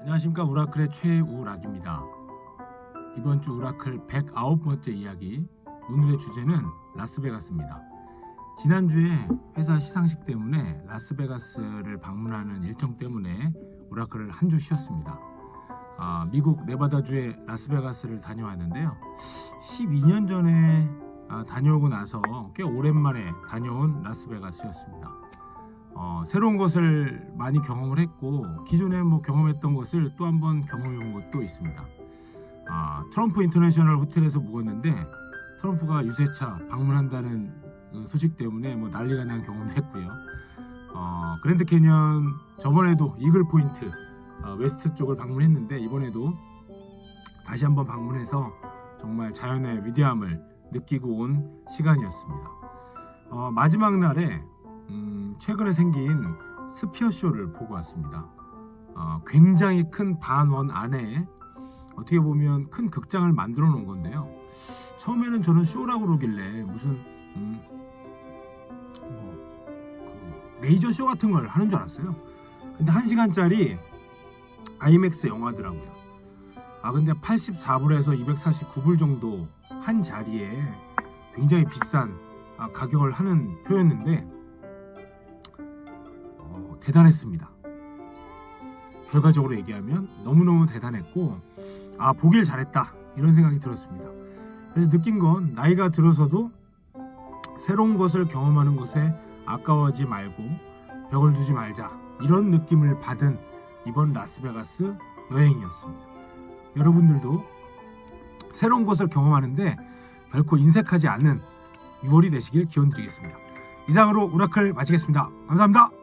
안녕하십니까 우라클의 최우락입니다. 이번 주 우라클 109번째 이야기 오늘의 주제는 라스베가스입니다. 지난주에 회사 시상식 때문에 라스베가스를 방문하는 일정 때문에 우라클을 한 주 쉬었습니다. 아, 미국 네바다주의 라스베가스를 다녀왔는데요. 12년 전에 아, 다녀오고 나서 꽤 오랜만에 다녀온 라스베가스였습니다. 어, 새로운 것을 많이 경험을 했고 기존에 뭐 경험했던 것을 또 한번 경험해 본 것도 있습니다. 아, 트럼프 인터내셔널 호텔에서 묵었는데 트럼프가 유세차 방문한다는 그 소식 때문에 뭐 난리가 난 경험도 했고요. 어, 그랜드 캐년 저번에도 이글 포인트 어, 웨스트 쪽을 방문했는데 이번에도 다시 한번 방문해서 정말 자연의 위대함을 느끼고 온 시간이었습니다. 어, 마지막 날에 음, 최근에 생긴 스피어 쇼를 보고 왔습니다. 어, 굉장히 큰 반원 안에 어떻게 보면 큰 극장을 만들어 놓은 건데요. 처음에는 저는 쇼라고 그러길래 무슨 음, 뭐, 그 레이저 쇼 같은 걸 하는 줄 알았어요. 근데 한 시간짜리 아이맥스 영화더라고요. 아 근데 84불에서 249불 정도 한 자리에 굉장히 비싼 아, 가격을 하는 표였는데 어, 대단했습니다. 결과적으로 얘기하면 너무너무 대단했고 아 보길 잘했다 이런 생각이 들었습니다. 그래서 느낀 건 나이가 들어서도 새로운 것을 경험하는 것에 아까워하지 말고 벽을 두지 말자 이런 느낌을 받은 이번 라스베가스 여행이었습니다. 여러분들도 새로운 것을 경험하는데 결코 인색하지 않는 6월이 되시길 기원 드리겠습니다. 이상으로 우라클 마치겠습니다. 감사합니다.